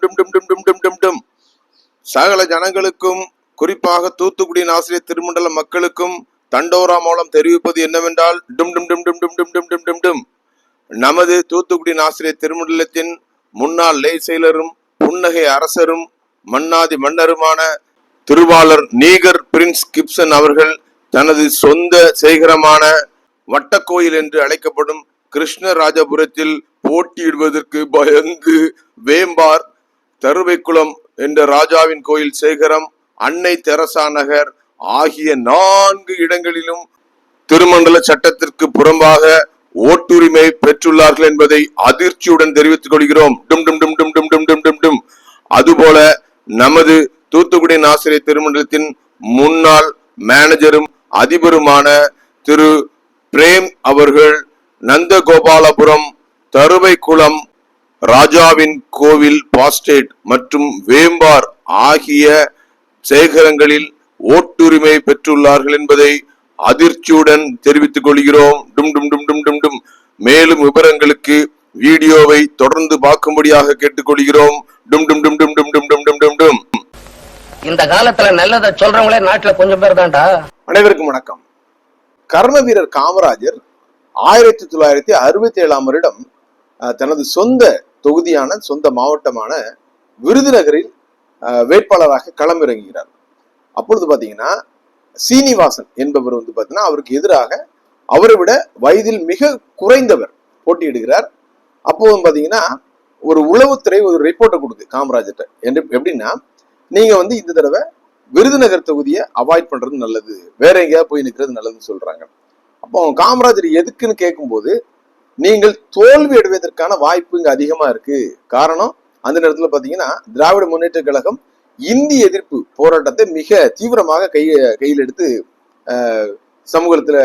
டும் டும் டும் டும் டும் டும் டும் டும் சகல ஜனங்களுக்கும் குறிப்பாக தூத்துக்குடியின் ஆசிரியர் திருமண்டல மக்களுக்கும் தண்டோரா மூலம் தெரிவிப்பது என்னவென்றால் டும் டும் டும் டும் டும் டும் டும் டும் டும் டும் நமது தூத்துக்குடியின் ஆசிரியர் திருமண்டலத்தின் முன்னாள் லே செயலரும் புன்னகை அரசரும் மன்னாதி மன்னருமான திருவாளர் நீகர் பிரின்ஸ் கிப்சன் அவர்கள் தனது சொந்த சேகரமான வட்டக்கோயில் என்று அழைக்கப்படும் கிருஷ்ணராஜபுரத்தில் போட்டியிடுவதற்கு பயந்து வேம்பார் தருவைக்குளம் என்ற ராஜாவின் கோயில் சேகரம் அன்னை தெரசா நகர் ஆகிய நான்கு இடங்களிலும் திருமண்டல சட்டத்திற்கு புறம்பாக ஓட்டுரிமை பெற்றுள்ளார்கள் என்பதை அதிர்ச்சியுடன் தெரிவித்துக் கொள்கிறோம். டும் டும் டும் டும் டும் டும் டும் டும் டும். அதுபோல நமது தூத்துக்குடி ஆசிரியர் திருமண்டலத்தின் முன்னாள் மேனேஜரும் அதிபருமான திரு பிரேம் அவர்கள் நந்தகோபாலபுரம் தருவைக்குளம் ராஜாவின் கோவில் பாஸ்டேட் மற்றும் வேம்பார் ஆகிய சேகரங்களில் ஓட்டுரிமை பெற்றுள்ளார்கள் என்பதை அதிர்ச்சியுடன் தெரிவித்துக் கொள்கிறோம் டும் டும் டும் டும் டும் டும் மேலும் விவரங்களுக்கு வீடியோவை தொடர்ந்து பார்க்கும்படியாக கேட்டுக்கொள்கிறோம் டும் டும் டும் டும் டும் டும் டும் டும் டும் டும் இந்த காலத்துல நல்லதை சொல்றவங்களே நாட்டுல கொஞ்சம் பேர் தான்டா அனைவருக்கும் வணக்கம் கர்ம வீரர் காமராஜர் ஆயிரத்தி தொள்ளாயிரத்தி அறுபத்தி ஏழாம் வருடம் தனது சொந்த தொகுதியான சொந்த மாவட்டமான விருதுநகரில் வேட்பாளராக களமிறங்குகிறார். அப்பொழுது பாத்தீங்கன்னா சீனிவாசன் என்பவர் வந்து பார்த்தீங்கன்னா அவருக்கு எதிராக அவரை விட வயதில் மிக குறைந்தவர் போட்டியிடுகிறார். அப்போது பார்த்தீங்கன்னா பாத்தீங்கன்னா ஒரு உளவுத்துறை ஒரு ரிப்போர்ட்டை கொடுக்கு காமராஜர்கிட்ட என்று எப்படின்னா நீங்க வந்து இந்த தடவை விருதுநகர் தொகுதியை அவாய்ட் பண்றது நல்லது. வேற எங்கேயாவது போய் நிற்கிறது நல்லதுன்னு சொல்றாங்க. அப்போ காமராஜர் எதுக்குன்னு கேட்கும்போது நீங்கள் தோல்வி அடைவதற்கான வாய்ப்பு இங்க அதிகமா இருக்கு. காரணம் அந்த நேரத்துல பாத்தீங்கன்னா திராவிட முன்னேற்ற கழகம் இந்தி எதிர்ப்பு போராட்டத்தை மிக தீவிரமாக கைய கையில் எடுத்து சமூகத்துல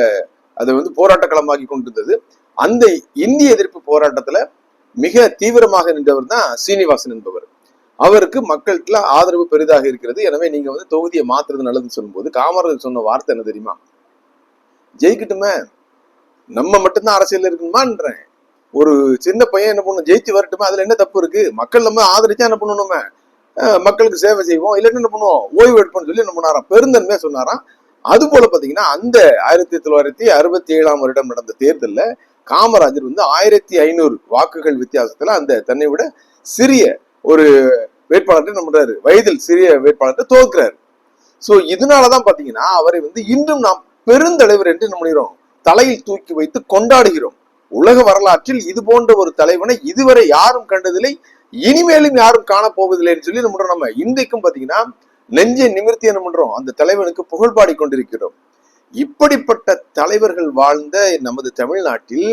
அதை வந்து போராட்ட களமாக்கி கொண்டிருந்தது. அந்த இந்திய எதிர்ப்பு போராட்டத்துல மிக தீவிரமாக நின்றவர் தான் சீனிவாசன் என்பவர். அவருக்கு மக்கள்கிட்ட ஆதரவு பெரிதாக இருக்கிறது. எனவே நீங்க வந்து தொகுதியை மாத்துறது நல்லதுன்னு சொல்லும்போது காமராஜர் சொன்ன வார்த்தை என்ன தெரியுமா? ஜெயிக்கட்டுமே. நம்ம மட்டும்தான் அரசியல் இருக்கணுமான்றேன். ஒரு சின்ன பையன் என்ன பண்ணும் ஜெயிச்சு வரட்டுமே? அதுல என்ன தப்பு இருக்கு? மக்கள் நம்ம ஆதரிச்சா என்ன பண்ணணுமே? மக்களுக்கு சேவை செய்வோம். இல்லைன்னா என்ன பண்ணுவோம்? ஓய்வு எடுப்போம்னு சொல்லி என்ன பண்ணாராம்? பெருந்தன்மையா சொன்னாராம். அது போல பாத்தீங்கன்னா அந்த ஆயிரத்தி தொள்ளாயிரத்தி அறுபத்தி ஏழாம் வருடம் நடந்த தேர்தல்ல காமராஜர் வந்து ஆயிரத்தி ஐநூறு வாக்குகள் வித்தியாசத்துல அந்த தன்னை விட சிறிய ஒரு வேட்பாளர்கிட்ட என்ன பண்றாரு? வயதில் சிறிய வேட்பாளர்கிட்ட தோக்குறாரு. சோ இதனாலதான் பாத்தீங்கன்னா அவரை வந்து இன்றும் நாம் பெருந்தலைவர் என்று என்ன பண்ணிடுறோம் தலையில் தூக்கி வைத்து கொண்டாடுகிறோம். உலக வரலாற்றில் இது போன்ற ஒரு தலைவனை இதுவரை யாரும் கண்டதில்லை. இனிமேலும் யாரும் காணப்போவதில்லைன்னு சொல்லி நம்ம நம்ம இன்றைக்கும் பாத்தீங்கன்னா நெஞ்சை நிமிர்த்தி என்ன பண்றோம்? அந்த தலைவனுக்கு புகழ் பாடி கொண்டிருக்கிறோம். இப்படிப்பட்ட தலைவர்கள் வாழ்ந்த நமது தமிழ்நாட்டில்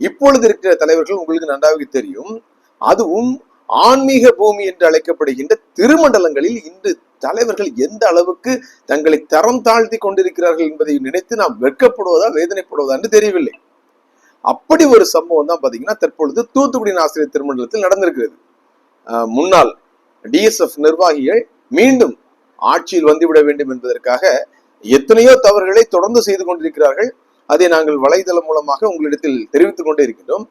இப்பொழுது இருக்கிற தலைவர்கள் உங்களுக்கு நன்றாக தெரியும். அதுவும் ஆன்மீக பூமி என்று அழைக்கப்படுகின்ற திருமண்டலங்களில் இன்று தலைவர்கள் எந்த அளவுக்கு தங்களை தரம் தாழ்த்தி கொண்டிருக்கிறார்கள் என்பதை நினைத்து நாம் வெட்கப்படுவதா வேதனைப்படுவதா என்று தெரியவில்லை. அப்படி ஒரு சம்பவம் தான் பாத்தீங்கன்னா தற்பொழுது தூத்துக்குடி ஆசிரியர் திருமண்டலத்தில் நடந்திருக்கிறது. முன்னாள் டிஎஸ்எஃப் நிர்வாகிகள் மீண்டும் ஆட்சியில் வந்துவிட வேண்டும் என்பதற்காக எத்தனையோ தவறுகளை தொடர்ந்து செய்து கொண்டிருக்கிறார்கள். அதை நாங்கள் வலைதளம் மூலமாக உங்களிடத்தில் தெரிவித்துக் கொண்டே இருக்கின்றோம்.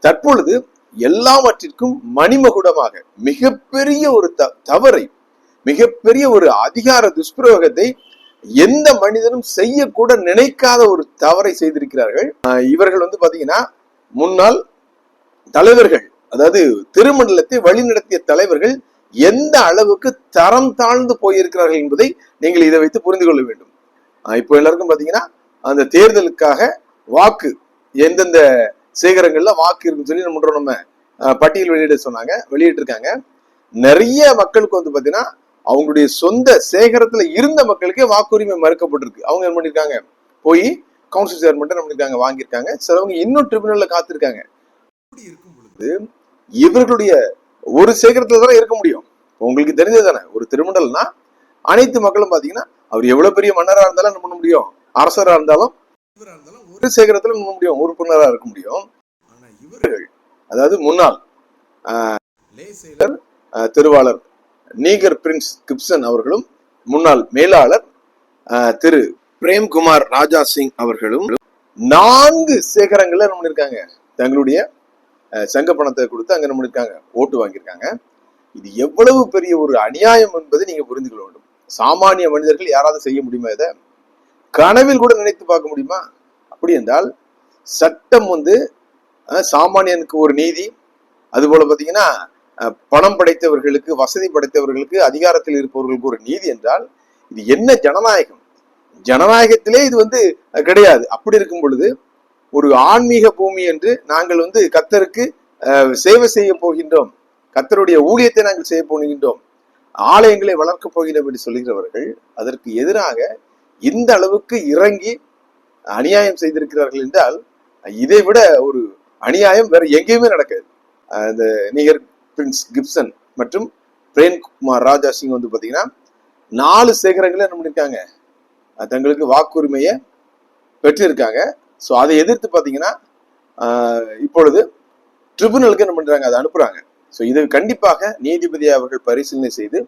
தற்பொழுது எல்லாவற்றிற்கும் மணிமகுடமாக மிகப்பெரிய ஒரு த- தவறை மிகப்பெரிய ஒரு அதிகார துஷ்பிரயோகத்தை எந்த மனிதனும் செய்யக்கூட நினைக்காத ஒரு தவறை செய்திருக்கிறார்கள். இவர்கள் வந்து பாத்தீங்கன்னா முன்னாள் தலைவர்கள் அதாவது திருமண்டலத்தை வழிநடத்திய தலைவர்கள் எந்த அளவுக்கு தரம் தாழ்ந்து போயிருக்கிறார்கள் என்பதை நீங்கள் இதை வைத்து புரிந்து கொள்ள வேண்டும். ஆஹ் இப்போ எல்லாருக்கும் பாத்தீங்கன்னா அந்த தேர்தலுக்காக வாக்கு எந்தெந்த சேகரங்கள்ல வாக்கு இருக்குன்னு சொல்லி நம்ம நம்ம பட்டியல் வெளியிட சொன்னாங்க வெளியிட்டிருக்காங்க. நிறைய மக்களுக்கு வந்து பாத்தீங்கன்னா அவங்களுடைய சொந்த சேகரத்துல இருந்த மக்களுக்கே வாக்குரிமை மறுக்கப்பட்டிருக்கு. அவங்க என்ன பண்ணிருக்காங்க? போய் கவுன்சில் சேர்மெண்ட் என்ன பண்ணிருக்காங்க? வாங்கியிருக்காங்க. சிலவங்க இன்னும் ட்ரிபியூனல்ல காத்திருக்காங்க. இப்படி இருக்கும் பொழுது இவர்களுடைய ஒரு சேகரத்துல தானே இருக்க முடியும். உங்களுக்கு தெரிஞ்சது தானே ஒரு திருமண்டல்னா அனைத்து மக்களும் பாத்தீங்கன்னா அவர் எவ்வளவு பெரிய மன்னரா இருந்தாலும் என்ன பண்ண முடியும்? அரசரா இருந்தாலும் இவரா இருந்தாலும் ஒரு சேகரத்துல என்ன முடியும்? உறுப்பினரா இருக்க முடியும். ஆனா இவர்கள் அதாவது முன்னாள் ஆஹ், திருவாளர் நீகர் பிரின்ஸ் கிப்சன் அவர்களும் முன்னாள் மேலாளர் திரு பிரேம்குமார் ராஜா சிங் அவர்களும் நான்கு சேகரங்களை என்ன பண்ணியிருக்காங்க தங்களுடைய சங்க பணத்தை கொடுத்து அங்க என்ன பண்ணிருக்காங்க? ஓட்டு வாங்கியிருக்காங்க. இது எவ்வளவு பெரிய ஒரு அநியாயம் என்பதை நீங்க புரிந்து கொள்ள வேண்டும். சாமானிய மனிதர்கள் யாராவது செய்ய முடியுமா இதை? கனவில் கூட நினைத்து பார்க்க முடியுமா? அப்படி என்றால் சட்டம் வந்து அஹ், சாமானியனுக்கு ஒரு நீதி அதுபோல பாத்தீங்கன்னா பணம் படைத்தவர்களுக்கு வசதி படைத்தவர்களுக்கு அதிகாரத்தில் இருப்பவர்களுக்கு ஒரு நீதி என்றால் இது என்ன ஜனநாயகம்? ஜனநாயகத்திலே இது வந்து கிடையாது. அப்படி இருக்கும் பொழுது ஒரு ஆன்மீக பூமி என்று நாங்கள் வந்து கத்தருக்கு சேவை செய்ய போகின்றோம். கத்தருடைய ஊழியத்தை நாங்கள் செய்ய போகின்றோம். ஆலயங்களை வளர்க்கப் போகிறோம் என்று சொல்கிறவர்கள் அதற்கு எதிராக இந்த அளவுக்கு இறங்கி அநியாயம் செய்திருக்கிறார்கள் என்றால் இதை விட ஒரு அநியாயம் வேற எங்கேயுமே நடக்காது. அந்த நீங்க நிகர் பிரின்ஸ் கிப்சன் மற்றும் பிரேம்குமார் ராஜா சிங் வந்து பார்த்தீங்கன்னா நாலு சேகரங்களை என்ன பண்ணியிருக்காங்க? தங்களுக்கு வாக்குரிமையை பெற்றிருக்காங்க. ஸோ அதை எதிர்த்து பார்த்தீங்கன்னா இப்பொழுது ட்ரிபுனலுக்கு என்ன பண்ணுறாங்க அதை அனுப்புகிறாங்க ஸோ இதை கண்டிப்பாக நீதிபதி அவர்கள் பரிசீலனை செய்து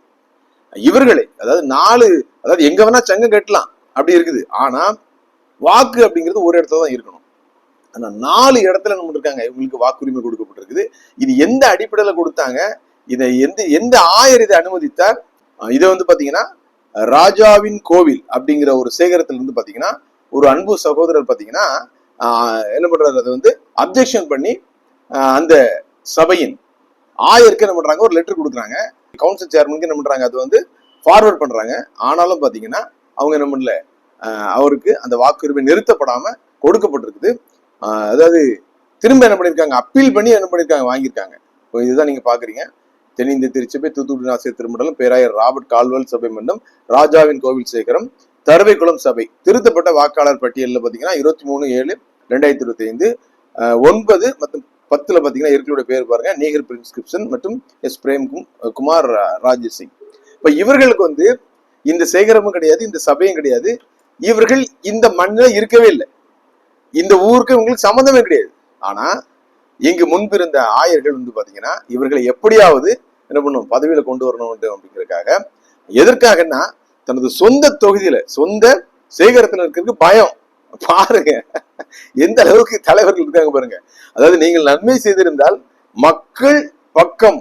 இவர்களை அதாவது நாலு அதாவது எங்க வேணா சங்கம் கட்டலாம். அப்படி இருக்குது. ஆனா வாக்கு அப்படிங்கிறது ஒரு இடத்துல தான் இருக்கணும். ஆனா நாலு இடத்துல நம்ம இருக்காங்க. இவங்களுக்கு வாக்குரிமை கொடுக்கப்பட்டிருக்குது. இது எந்த அடிப்படையில கொடுத்தாங்க? இதை எந்த எந்த ஆயர் இதை அனுமதித்தார்? இதை வந்து பாத்தீங்கன்னா ராஜாவின் கோவில் அப்படிங்கிற ஒரு சேகரத்துல இருந்து பாத்தீங்கன்னா ஒரு அன்பு சகோதரர் பாத்தீங்கன்னா ஆஹ் என்ன பண்றாரு? அதை வந்து அப்ஜெக்ஷன் பண்ணி அந்த சபையின் ஆயருக்கு என்ன பண்றாங்க? ஒரு லெட்டர் கொடுக்குறாங்க. கவுன்சில் சேர்மனுக்கு என்ன பண்றாங்க? அது வந்து ஃபார்வர்ட் பண்றாங்க. ஆனாலும் பாத்தீங்கன்னா அவங்க என்ன பண்ணல. அவருக்கு அந்த வாக்குரிமை நிறுத்தப்படாம கொடுக்கப்பட்டிருக்குது. அதாவது திரும்ப என்ன பண்ணிருக்காங்க? அப்பீல் பண்ணி என்ன பண்ணிருக்காங்க? வாங்கியிருக்காங்க. இப்போ இதுதான் நீங்க பாக்குறீங்க. தென்னிந்திய திருச்சபை தூத்துக்குடி ஆசிரியர் திருமண்டலம் பேராயர் ராபர்ட் கால்வல் சபை மன்றம் ராஜாவின் கோவில் சேகரம் தருவைக்குளம் சபை. திருத்தப்பட்ட வாக்காளர் பட்டியலில் பார்த்தீங்கன்னா இருபத்தி மூணு ஏழு ரெண்டாயிரத்தி இருபத்தி ஐந்து ஒன்பது மற்றும் பத்தில் பார்த்தீங்கன்னா இருக்கிறோட பேர் பாருங்க. நீகர் பிரின்ஸ்கிரிப்ஷன் மற்றும் எஸ். பிரேம் குமார் ராஜசிங் இப்போ இவர்களுக்கு வந்து இந்த சேகரமும் கிடையாது இந்த சபையும் கிடையாது. இவர்கள் இந்த மண்ணில் இருக்கவே இல்லை. இந்த ஊருக்கு இவங்களுக்கு சம்மந்தமே கிடையாது. ஆனா இங்கு முன்பு இருந்த ஆயர்கள் வந்து பாத்தீங்கன்னா இவர்களை எப்படியாவது என்ன பண்ணும் பதவியில கொண்டு வரணும் அப்படிங்கிறதுக்காக எதற்காகன்னா தனது சொந்த தொகுதியில சொந்த சேகரத்துல இருக்கிறதுக்கு பயம். பாருங்க. எந்த அளவுக்கு தலைவர்கள் இருக்காங்க பாருங்க. அதாவது நீங்கள் நன்மை செய்திருந்தால் மக்கள் பக்கம்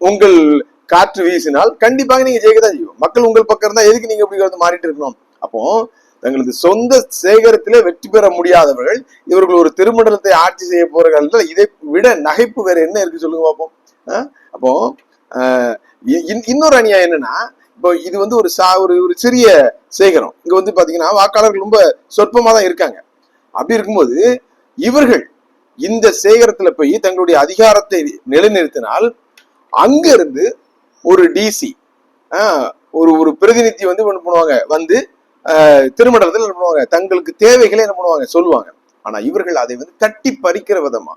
உங்கள் காற்று வீசினால் கண்டிப்பாக நீங்க ஜெயிக்கதான் செய்வோம் மக்கள் உங்கள் பக்கம் இருந்தா எதுக்கு நீங்க இப்படி வந்து மாறிட்டு இருக்கணும்? அப்போ தங்களது சொந்த சேகரத்திலே வெற்றி பெற முடியாதவர்கள் இவர்கள் ஒரு திருமண்டலத்தை ஆட்சி செய்ய போறார்கள் இதை விட நகைப்பு வேற என்ன இருக்கு சொல்லுங்க பார்ப்போம் அப்போ இன்- இன்னொரு அணியா என்னன்னா இப்போ இது வந்து ஒரு சா ஒரு ஒரு சிறிய சேகரம். இங்க வந்து பாத்தீங்கன்னா வாக்காளர்கள் ரொம்ப சொற்பமா தான் இருக்காங்க. அப்படி இருக்கும்போது இவர்கள் இந்த சேகரத்துல போய் தங்களுடைய அதிகாரத்தை நிலைநிறுத்தினால் அங்க இருந்து ஒரு டிசி ஒரு ஒரு பிரதிநிதி வந்து என்ன பண்ணுவாங்க? வந்து திருமணத்தில் என்ன பண்ணுவாங்க? தங்களுக்கு தேவைகளை என்ன பண்ணுவாங்க? சொல்லுவாங்க. ஆனா இவர்கள் அதை வந்து தட்டி பறிக்கிற விதமா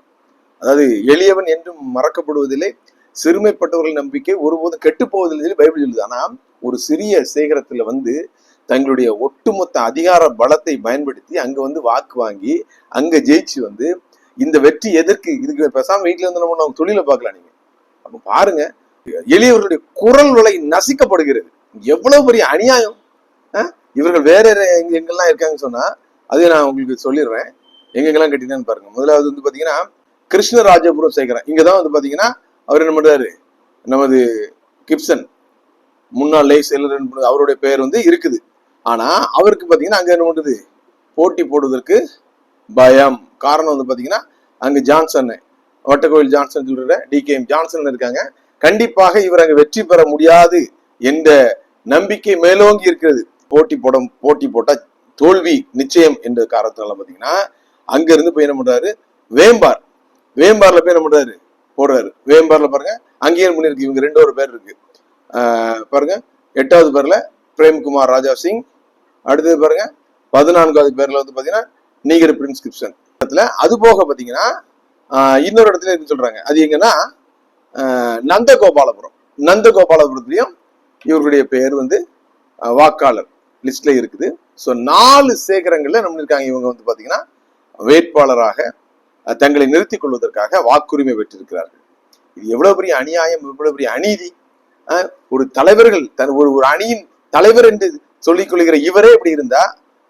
அதாவது எளியவன் என்றும் மறக்கப்படுவதில்லை சிறுமைப்பட்டவர்கள் நம்பிக்கை ஒருபோதும் கெட்டு போவதில்லை பைபிள் சொல்லுது. ஆனா ஒரு சிறிய சேகரத்துல வந்து தங்களுடைய ஒட்டுமொத்த அதிகார பலத்தை பயன்படுத்தி அங்க வந்து வாக்கு வாங்கி அங்க ஜெயிச்சு வந்து இந்த வெற்றி எதற்கு? இதுக்கு பேசாம வீட்டுல இருந்து நம்ம தொழில தொழிலை பார்க்கலாம் நீங்க. அப்ப பாருங்க எளியவர்களுடைய குரல் விலை நசிக்கப்படுகிறது. எவ்வளவு பெரிய அநியாயம். அஹ்? இவர்கள் வேற வேற எங்க எங்கெல்லாம் இருக்காங்கன்னு சொன்னா அதை நான் உங்களுக்கு சொல்லிடுறேன். எங்கெங்கெல்லாம் கட்டினான்னு பாருங்க. முதலாவது வந்து பாத்தீங்கன்னா கிருஷ்ணராஜபுரம் சேகரம் இங்கதான் வந்து பாத்தீங்கன்னா அவர் என்ன பண்றாரு? நமது கிப்சன். முன்னாள் லேய் செயலர் அவருடைய பெயர் வந்து இருக்குது. ஆனா அவருக்கு பாத்தீங்கன்னா அங்க என்ன பண்றது? போட்டி போடுவதற்கு பயம். காரணம் வந்து பாத்தீங்கன்னா அங்க ஜான்சன் வட்டக்கோயில் ஜான்சன் சொல்ற டி கே எம் ஜான்சன் இருக்காங்க. கண்டிப்பாக இவர் அங்க வெற்றி பெற முடியாது என்ற நம்பிக்கை மேலோங்கி இருக்கிறது. போட்டி போட போட்டி போட்டா தோல்வி நிச்சயம் என்ற காரணத்தினால பாத்தீங்கன்னா அங்க இருந்து போய் என்ன பண்றாரு? வேம்பார். வேம்பார்ல போய் என்ன பண்றாரு? போடுறாரு. வேம்பார்ல பாருங்க அங்கேயும் இருக்கு இவங்க ரெண்டு ஒரு பேர் இருக்கு. பாருங்க எட்டாவது பேர்ல பிரேம்குமார் ராஜா சிங். அடுத்தது பாருங்க பதினான்காவது பேர்ல வந்து பாத்தீங்கன்னா நீகர் பிரின்ஸ்கிரிப்ஷன் இடத்துல அது போக பாத்தீங்கன்னா இன்னொரு இடத்துல இருக்கு சொல்றாங்க? அது எங்கன்னா நந்தகோபாலபுரம். நந்தகோபாலபுரத்துலயும் இவர்களுடைய பெயர் வந்து வாக்காளர். லிஸ்ட்ல இருக்குது. ஸோ நாலு சேகரங்களில் நம்ம இருக்காங்க. இவங்க வந்து பாத்தீங்கன்னா வேட்பாளராக தங்களை நிறுத்திக் கொள்வதற்காக வாக்குரிமை பெற்றிருக்கிறார்கள். இது எவ்வளவு பெரிய அநியாயம் எவ்வளவு பெரிய அநீதி. ஒரு தலைவர்கள் தன் ஒரு ஒரு அணியின் தலைவர் என்று சொல்லிக் கொள்கிற இவரே இப்படி இருந்தா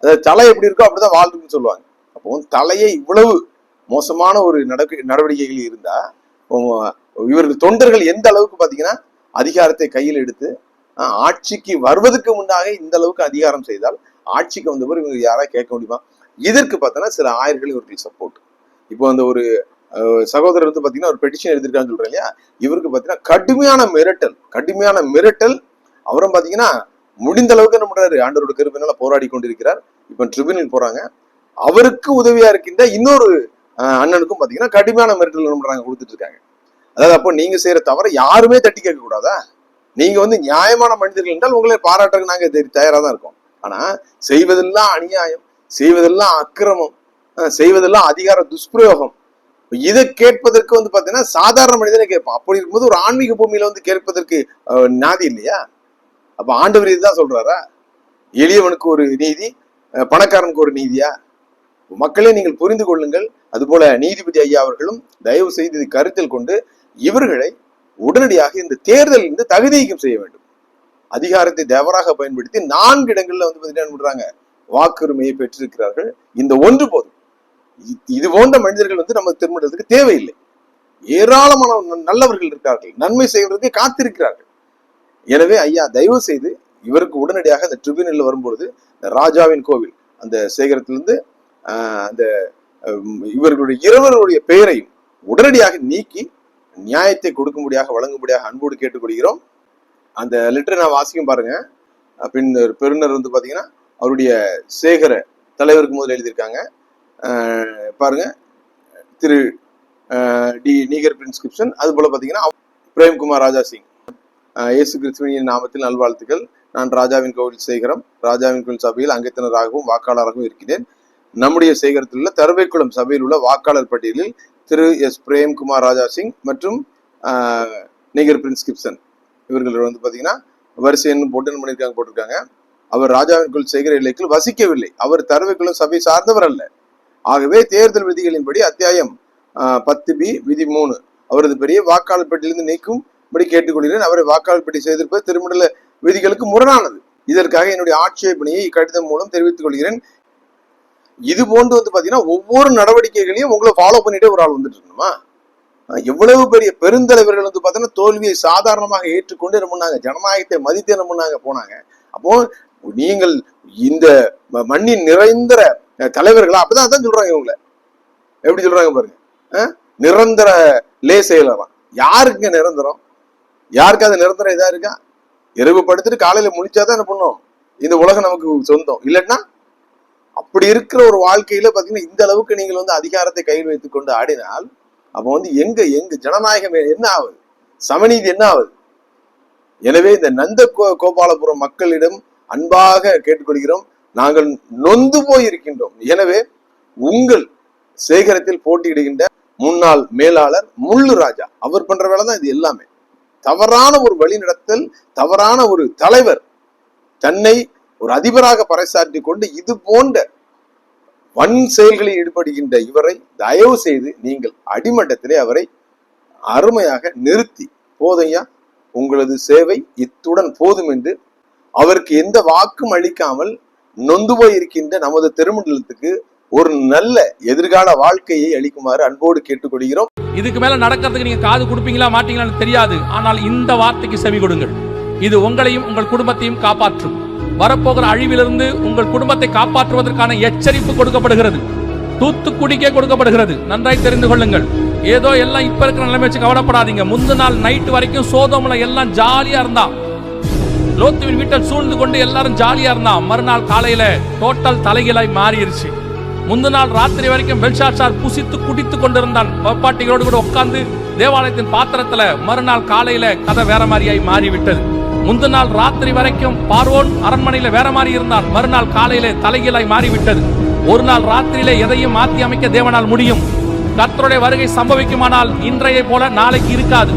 அதாவது தலை எப்படி இருக்கோ அப்படிதான் வாழ்றதுன்னு சொல்லுவாங்க. அப்போ தலையை இவ்வளவு மோசமான ஒரு நடக்க நடவடிக்கைகள் இருந்தா இவர்கள் தொண்டர்கள் எந்த அளவுக்கு பார்த்தீங்கன்னா அதிகாரத்தை கையில் எடுத்து ஆட்சிக்கு வருவதற்கு முன்னாக இந்த அளவுக்கு அதிகாரம் செய்தால் ஆட்சிக்கு வந்தவர் இவங்க யாராவது கேட்க முடியுமா? இதற்கு பார்த்தோன்னா சில ஆயர்கள் இவர்கள் சப்போர்ட் இப்போ அந்த ஒரு சகோதரர் வந்து பாத்தீங்கன்னா ஒரு பெட்டிஷன் எழுதிருக்கான்னு சொல்றேன் இல்லையா? இவருக்கு பாத்தீங்கன்னா கடுமையான மிரட்டல் கடுமையான மிரட்டல். அவரும் பாத்தீங்கன்னா முடிந்த அளவுக்கு என்ன பண்றாரு? ஆண்டவரோட கருப்பினால போராடி கொண்டிருக்கிறார். இப்ப ட்ரிபியூனல் போறாங்க. அவருக்கு உதவியா இருக்கின்ற இன்னொரு அஹ், அண்ணனுக்கும் பாத்தீங்கன்னா கடுமையான மிரட்டல் என்ன பண்றாங்க? கொடுத்துட்டு இருக்காங்க. அதாவது அப்போ நீங்க செய்யற தவிர யாருமே தட்டி கேட்க கூடாதா நீங்க வந்து நியாயமான மனிதர்கள் என்றால் உங்களை பாராட்டுறதுக்கு நாங்க தயாராக தயாரா தான் இருக்கோம். ஆனா செய்வதெல்லாம் அநியாயம் செய்வதெல்லாம் அக்கிரமம் செய்வதெல்லாம் அதிகார துஷ்பிரயோகம். இதை கேட்பதற்கு வந்து பாத்தீங்கன்னா சாதாரண மனிதனே கேட்பான். அப்படி இருக்கும்போது ஒரு ஆன்மீக பூமியில வந்து கேட்பதற்கு நாதி இல்லையா? அப்ப ஆண்டவர் இதுதான் சொல்றாரா? எளியவனுக்கு ஒரு நீதி பணக்காரனுக்கு ஒரு நீதியா? மக்களே நீங்கள் புரிந்து கொள்ளுங்கள். அதுபோல நீதிபதி ஐயா அவர்களும் தயவு செய்து கருத்தில் கொண்டு இவர்களை உடனடியாக இந்த தேர்தலில் இருந்து தகுதி நீக்கம் செய்ய வேண்டும். அதிகாரத்தை தவறாக பயன்படுத்தி நான்கு இடங்கள்ல வந்து பாத்தீங்கன்னா என்ன பண்றாங்க? வாக்குரிமையை பெற்றிருக்கிறார்கள். இந்த ஒன்று போதும். இது போன்ற மனிதர்கள் வந்து நம்ம திருமணத்துக்கு தேவையில்லை. ஏராளமான நல்லவர்கள் இருக்கிறார்கள். நன்மை செய்வதற்கு காத்திருக்கிறார்கள். எனவே ஐயா தயவு செய்து இவருக்கு உடனடியாக அந்த ட்ரிபியூனல் வரும்பொழுது இந்த ராஜாவின் கோவில் அந்த சேகரத்திலிருந்து ஆஹ், அந்த இவர்களுடைய இருவருடைய பெயரையும் உடனடியாக நீக்கி நியாயத்தை கொடுக்கும்படியாக வழங்கும்படியாக அன்போடு கேட்டுக்கொள்கிறோம். அந்த லெட்டரை நான் வாசிக்கும் பாருங்க. பின் பின்னர் வந்து பார்த்தீங்கன்னா அவருடைய சேகர தலைவருக்கு முதல்ல எழுதியிருக்காங்க. பாருங்க. திரு டி நீகர் பிரின்ஸ்கிரிப்ஷன் அது போல பாத்தீங்கன்னா பிரேம்குமார் ராஜா சிங். இயேசு கிறிஸ்துவின் நாமத்தில் நல்வாழ்த்துக்கள். நான் ராஜாவின் கோவில் சேகரம். ராஜாவின் கோவில் சபையில் அங்கத்தினராகவும் வாக்காளராகவும் இருக்கிறேன். நம்முடைய சேகரத்தில் உள்ள தருவைக்குளம் சபையில் உள்ள வாக்காளர் பட்டியலில் திரு எஸ் பிரேம்குமார் ராஜா சிங் மற்றும் நிகர் நிகர் பிரின்ஸ்கிரிப்ஷன் இவர்கள் வந்து பாத்தீங்கன்னா வரிசை எண்ணு போட்டு என்ன பண்ணியிருக்காங்க போட்டிருக்காங்க. அவர் ராஜாவிற்குள் செய்கிற எல்லைக்குள் வசிக்கவில்லை. அவர் தருவைக்குளம் சபை சார்ந்தவர் அல்ல. ஆகவே தேர்தல் விதிகளின்படி அத்தியாயம் ஆஹ், பத்து பி விதி மூணு. அவரது பெரிய வாக்காளர் பெட்டியிலிருந்து நீக்கும்படி கேட்டுக்கொள்கிறேன். அவரை வாக்காளர் பெட்டி செய்திருப்பது திருமண விதிகளுக்கு முரணானது. இதற்காக என்னுடைய ஆட்சேபனையை இக்கடிதம் மூலம் தெரிவித்துக் கொள்கிறேன். இது போன்று வந்து பாத்தீங்கன்னா ஒவ்வொரு நடவடிக்கைகளையும் உங்களை ஃபாலோ பண்ணிட்டே ஒரு ஆள் வந்துட்டு இருக்கணுமா? எவ்வளவு பெரிய பெருந்தலைவர்கள் வந்து பாத்தீங்கன்னா தோல்வியை சாதாரணமாக ஏற்றுக்கொண்டு என்ன பண்ணாங்க? ஜனநாயகத்தை மதித்து என்ன பண்ணாங்க? போனாங்க. அப்போ நீங்கள் இந்த மண்ணின் நிரந்தர தலைவர்களா? அப்பதான் அதான் சொல்றாங்க இவங்கள. எப்படி சொல்றாங்க பாருங்க. நிரந்தர லே செயலராம் யாருக்குங்க நிரந்தரம்? யாருக்காவது நிரந்தரம் இதா இருக்கா? இரவு படுத்துட்டு காலையில முழிச்சாதான் என்ன பண்ணும்? இந்த உலகம் நமக்கு சொந்தம். இல்லைன்னா அப்படி இருக்கிற ஒரு வாழ்க்கையில பாத்தீங்கன்னா இந்த அளவுக்கு நீங்கள் வந்து அதிகாரத்தை கையில் வைத்துக் கொண்டு ஆடினால் அப்ப வந்து எங்க எங்க ஜனநாயகம் என்ன ஆகுது சமநீதி என்ன ஆகுது எனவே இந்த நந்த கோ- கோபாலபுரம் மக்களிடம் அன்பாக கேட்டுக்கொள்கிறோம். நாங்கள் நொந்து போய் இருக்கின்றோம் எனவே உங்கள் சேகரத்தில் போட்டியிடுகின்ற முன்னாள் மேலாளர் முள்ளு ராஜா அவர் பண்ற வேலை தான் இது எல்லாமே. தவறான ஒரு வழிநடத்தல் தவறான ஒரு தலைவர் தன்னை ஒரு அதிபராக பறைசாற்றி கொண்டு இது போன்ற வன் செயல்களில் ஈடுபடுகின்ற இவரை தயவு செய்து நீங்கள் அடிமட்டத்திலே அவரை அருமையாக நிறுத்தி போதையா உங்களது சேவை இத்துடன் போதும் என்று அவருக்கு எந்த வாக்கும் அளிக்காமல் நொந்து போய் இருக்கின்ற நமது திருமண்டலத்துக்கு ஒரு நல்ல எதிர்கால வாழ்க்கையை அளிக்குமாறு அன்போடு கேட்டுக்கொள்கிறோம். இதுக்கு மேல நடக்கிறதுக்கு நீங்க காது கொடுப்பீங்களா மாட்டீங்களான்னு தெரியாது. ஆனால் இந்த வார்த்தைக்கு செவி கொடுங்கள். இது உங்களையும் உங்கள் குடும்பத்தையும் காப்பாற்றும். வரப்போகிற அழிவிலிருந்து உங்கள் குடும்பத்தை காப்பாற்றுவதற்கான எச்சரிப்பு கொடுக்கப்படுகிறது. தூத்துக்குடிக்கே கொடுக்கப்படுகிறது. நன்றாய் தெரிந்து கொள்ளுங்கள். ஏதோ எல்லாம் இப்ப இருக்கிற நிலைமை வச்சு கவலைப்படாதீங்க. முந்தின நாள் நைட் வரைக்கும் சோதோம்ல எல்லாம் ஜாலியா இருந்தான் லோத்துவின் வீட்டில் சூழ்ந்து கொண்டு எல்லாரும் ஜாலியா இருந்தான் மறுநாள் காலையில டோட்டல் தலைகீழாய் மாறிடுச்சு முந்தின நாள் ராத்திரி வரைக்கும் பெல்ஷாட்சார் புசித்து குடித்து கொண்டிருந்தான். பப்பாட்டிகளோடு கூட உட்கார்ந்து தேவாலயத்தின் பாத்திரத்துல மறுநாள் காலையில கதை வேற மாதிரியாய் மாறிவிட்டது. முந்தின நாள் ராத்திரி வரைக்கும் பார்வோன் அரண்மனையில வேற மாதிரி இருந்தான். மறுநாள் காலையிலே தலைகீழாய் மாறிவிட்டது. ஒரு நாள் ராத்திரியிலே எதையும் மாற்றி அமைக்க தேவனால் முடியும். கர்த்தருடைய வருகை சம்பவிக்குமானால் இன்றைய போல நாளைக்கு இருக்காது.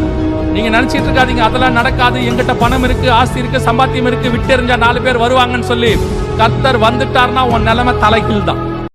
நீங்க நினைச்சிட்டு இருக்காதீங்க அதெல்லாம் நடக்காது. எங்கிட்ட பணம் இருக்கு ஆஸ்தி இருக்கு சம்பாத்தியம் இருக்கு விட்டெறிஞ்சா நாலு பேர் வருவாங்கன்னு சொல்லி கர்த்தர் வந்துட்டார்னா உன் நிலைமை தலைகீழ் தான்